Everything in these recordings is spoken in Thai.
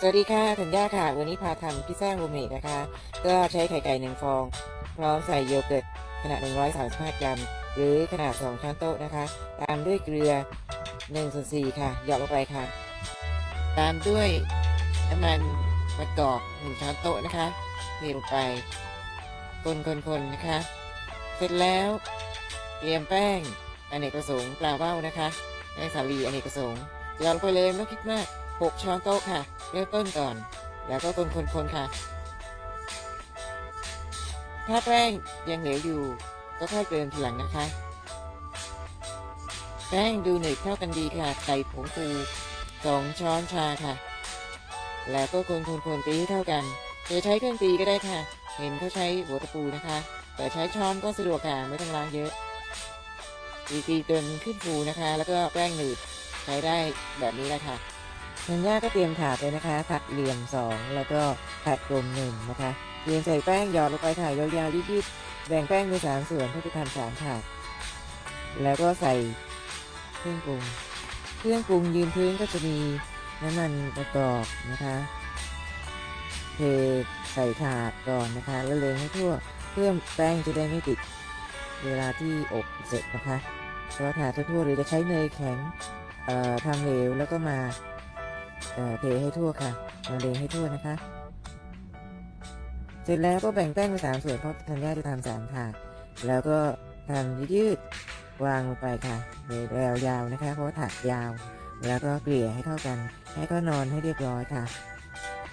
สวัสดีค่ะธัญญาค่ะ วันนี้พาทำพิซซ่าโฮมเมดนะคะ ก็ใช้ไข่ไก่หนึ่งฟอง พร้อมใส่โยเกิร์ตขนาด 135 กรัม หรือขนาด 2 ช้อนโต๊ะนะคะ ตามด้วยเกลือ1ส่วน4ค่ะหยอกลงไปค่ะ ตามด้วยน้ำมันมะกอก1ช้อนโต๊ะนะคะเทลงไป คนๆๆนะคะ เสร็จแล้วเตรียมแป้งอเนกประสงค์ปลาเบ้านะคะแป้งสาลีอเนกประสงค์หยอดลงไปเลยไม่ต้องคิดมาก 6 ช้อนโต๊ะค่ะ เริ่มต้นก่อน แล้วก็คนๆๆค่ะ ถ้าแป้งยังเหลวอยู่ ก็ค่อยเติมทีหลังนะคะ แป้งดูหนืดเข้ากันดีค่ะ ใส่ผงฟูสองช้อนชาค่ะ แล้วก็คนๆๆตีให้เท่ากันจะใช้เครื่องตีก็ได้ค่ะ เห็นเขาใช้หัวตะปูนะคะ แต่ใช้ช้อนก็สะดวกค่ะ ไม่ต้องล้างเยอะตีตีจนขึ้นฟูนะคะ แล้วก็แป้งหนืดใช้ได้แบบนี้แหละค่ะ ธัญญาก็เตรียมถาดเลยนะคะ ถักเหลี่ยมสองแล้วก็ถักกลมหนึ่งนะคะเตรียมใส่แป้งหยอดลงไปค่ะยยาวๆยืดๆแบ่งแป้งเป็นสามส่วนเพื่อจะทำสามถาดแล้วก็ใส่เครื่องปรุง เครื่องปรุงยืนพื้นก็จะมีน้ำมันประกอบนะคะเทใส่ถาดก่อนนะคะ แล้วเลงให้ทั่วเพื่อแป้งจะได้ไม่ติดเวลาที่อบเสร็จนะคะเพราะถาดทั่วๆหรือจะใช้เนยแข็งเอ่อทำเหลวแล้วก็มา เอ่อเทให้ทั่วค่ะมาเลงให้ทั่วนะคะ เสร็จแล้วก็แบ่งแป้งเป็นสามส่วนเพราะธัญญาจะทำสามถาดแล้วก็ทำยืดวางลงไปค่ะโดยแนวยาวนะคะ เพราะถาดยาว แล้วก็เกลี่ยให้เท่ากัน ให้ก็นอนให้เรียบร้อยค่ะ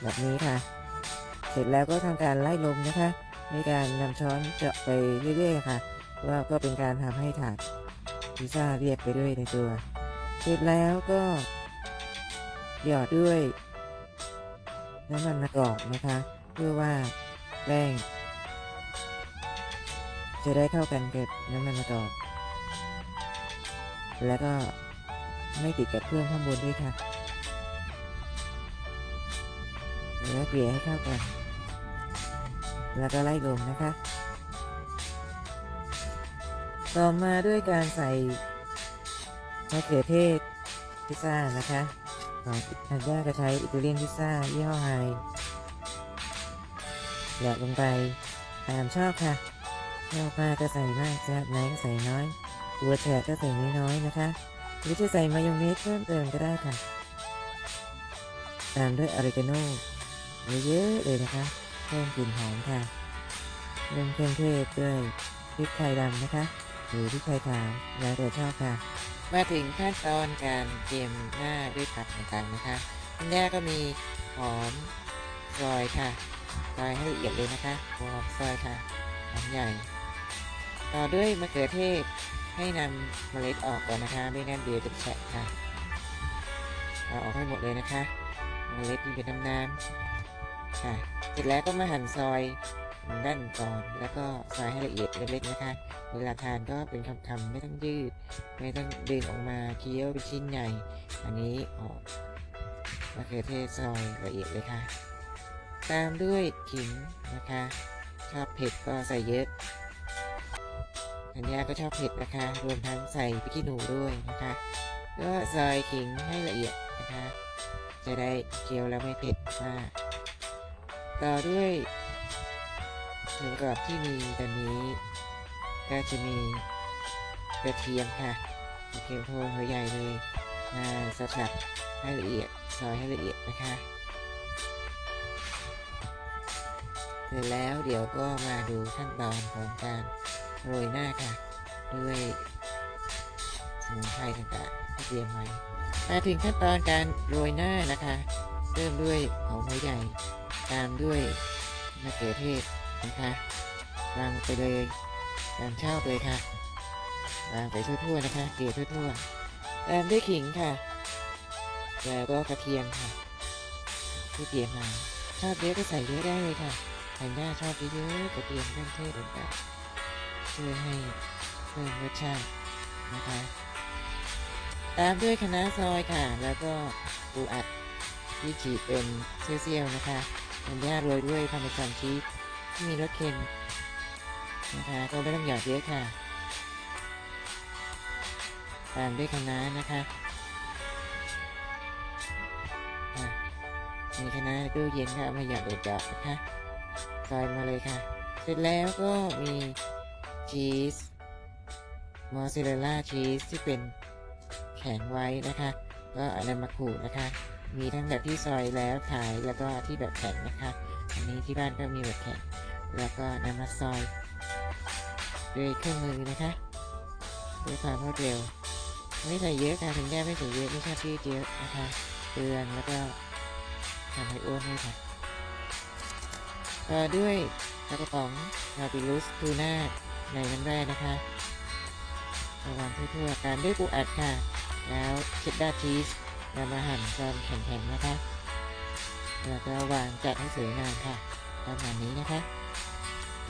แบบนี้ค่ะ เสร็จแล้วก็ทำการไล่ลมนะคะในการนำช้อนเจาะไปเรื่อยๆค่ะว่าก็เป็นการทำให้ถาดพิซซ่าเรียบไปด้วยในตัว เสร็จแล้วก็ หยอดด้วยน้ำมันมะกอกนะคะ เพื่อว่าแป้งจะได้เข้ากันกับน้ำมันมะกอกแล้วก็ไม่ติดกับเครื่องข้างบนด้วยค่ะแล้วเกลี่ยให้เข้ากัน แล้วก็ไล่ลมนะคะ ต่อมาด้วยการใส่มะเขือเทศพิซซ่านะคะ ของทันย่าก็ใช้อิตาเลียนพิซซ่ายี่ห้อไฮแหลกลงไปตามชอบค่ะชอบมากก็ใส่มากชอบน้อยก็ใส่น้อยตัวแฉกก็ใส่น้อยๆนะคะ หรือจะใส่มายองเนสเพิ่มเติมก็ได้ค่ะ ตามด้วยออริกาโน่เยอะๆเลยนะคะ เพิ่มกลิ่นหอมค่ะเริ่มเครื่องเทศด้วยพริกไทยดำนะคะ หรือพริกไทยขาวแล้วแต่ชอบค่ะ มาถึงขั้นตอนการเตรียมหน้าด้วยผักต่างๆนะคะคุณย่าก็มีหอมซอยค่ะซอยให้ละเอียดเลยนะคะหอมซอยค่ะหอมใหญ่ ต่อด้วยมะเขือเทศให้นำเมล็ดออกก่อนนะคะ ไม่งั้นเดี๋ยวจะแฉะค่ะเอาออกให้หมดเลยนะคะ เมล็ดที่เป็นน้ำๆค่ะ เสร็จแล้วก็มาหั่นซอย ด้านก่อนแล้วก็ซอยให้ละเอียดเล็กๆนะคะ เวลาทานก็เป็นคำๆไม่ต้องยืด ไม่ต้องดึงออกมาเคี้ยวเป็นชิ้นใหญ่ อันนี้ออกมะเขือเทศซอยละเอียดเลยค่ะ ตามด้วยขิงนะคะ ชอบเผ็ดก็ใส่เยอะอันยาก็ชอบเผ็ดนะคะ รวมทั้งใส่พริกขี้หนูด้วยนะคะ ก็ซอยขิงให้ละเอียดนะคะ จะได้เคี้ยวแล้วไม่เผ็ดมากต่อด้วย ส่วนประกอบที่มีตอนนี้ก็จะมีกระเทียมค่ะกระเทียมโทนหัวใหญ่เลยมาสับให้ละเอียดซอยให้ละเอียดนะคะเสร็จแล้วเดี๋ยวก็มาดูขั้นตอนของการโรยหน้าค่ะ ด้วยสมุนไพรต่างๆที่เตรียมไว้มาถึงขั้นตอนการโรยหน้านะคะ เริ่มด้วยหอมหัวใหญ่ ตามด้วยมะเขือเทศ นะคะวางไปเลยตามชอบเลยค่ะวางไปทั่วๆนะคะเกลี่ยทั่วๆตามด้วยขิงค่ะ แล้วก็กระเทียมค่ะที่เตรียมมาชอบเยอะก็ใส่เยอะได้เลยค่ะแผ่นย่าชอบเยอะๆกระเทียมเครื่องเทศต่างๆช่วยให้เพิ่มรสชาตินะคะตามด้วยคะน้าซอยค่ะ แล้วก็ปูอัดที่ฉีกเป็นเซี่ยวๆนะคะแผ่นย่าโรยด้วยพาร์เมซานชีส มีรสเค็มนะคะก็ไม่ต้องหยอดเยอะค่ะตามด้วยคะน้านะคะมีคณะน้าตู้เย็นค่ะมาหยอดเด็ดๆนะคะซอยมาเลยค่ะ เสร็จแล้วก็มีชีสมอสซาเรลล่าชีสที่เป็นแข็งไว้นะคะ ก็อานำมาขูดนะคะ มีทั้งแบบที่ซอยแล้วขายแล้วก็ที่แบบแข็งนะคะ อันนี้ที่บ้านก็มีแบบแข็ง แล้วก็นำมาซอยด้วยเครื่องมือนะคะด้วยความรวดเร็ว ไม่ใส่เยอะค่ะถึงแม้ไม่ใส่เยอะไม่ชอบยืดเยอะนะคะเปลืองแล้วก็ทำให้อ้วนด้วยค่ะต่อด้วยกระป๋องนาบิลุสทูน่าในน้ำแร่นะคะระวางทั่วๆตามด้วยปูอัดค่ะ แล้วเชดดาร์ชีสนำมาหั่นจนแข็งๆนะคะ แล้วก็วางจัดให้สวยงามค่ะประมาณนี้นะคะ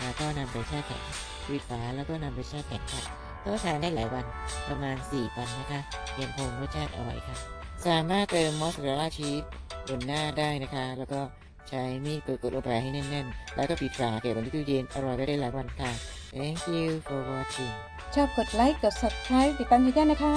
แล้วก็นำไปแช่แข็งปิดฝาแล้วก็นำไปแช่แข็งค่ะก็ทานได้หลายวันประมาณ 4 วันนะคะ ยังคงรสชาติอร่อยค่ะ สามารถเติมมอสซาเรลล่าชีสบนหน้าได้นะคะ แล้วก็ใช้มีดกดๆลงไปให้แน่นๆ แล้วก็ปิดฝาเก็บไว้ในตู้เย็นอร่อยได้หลายวันค่ะ Thank you for watching ชอบกดไลค์กด subscribe ติดตามกันด้นะคะ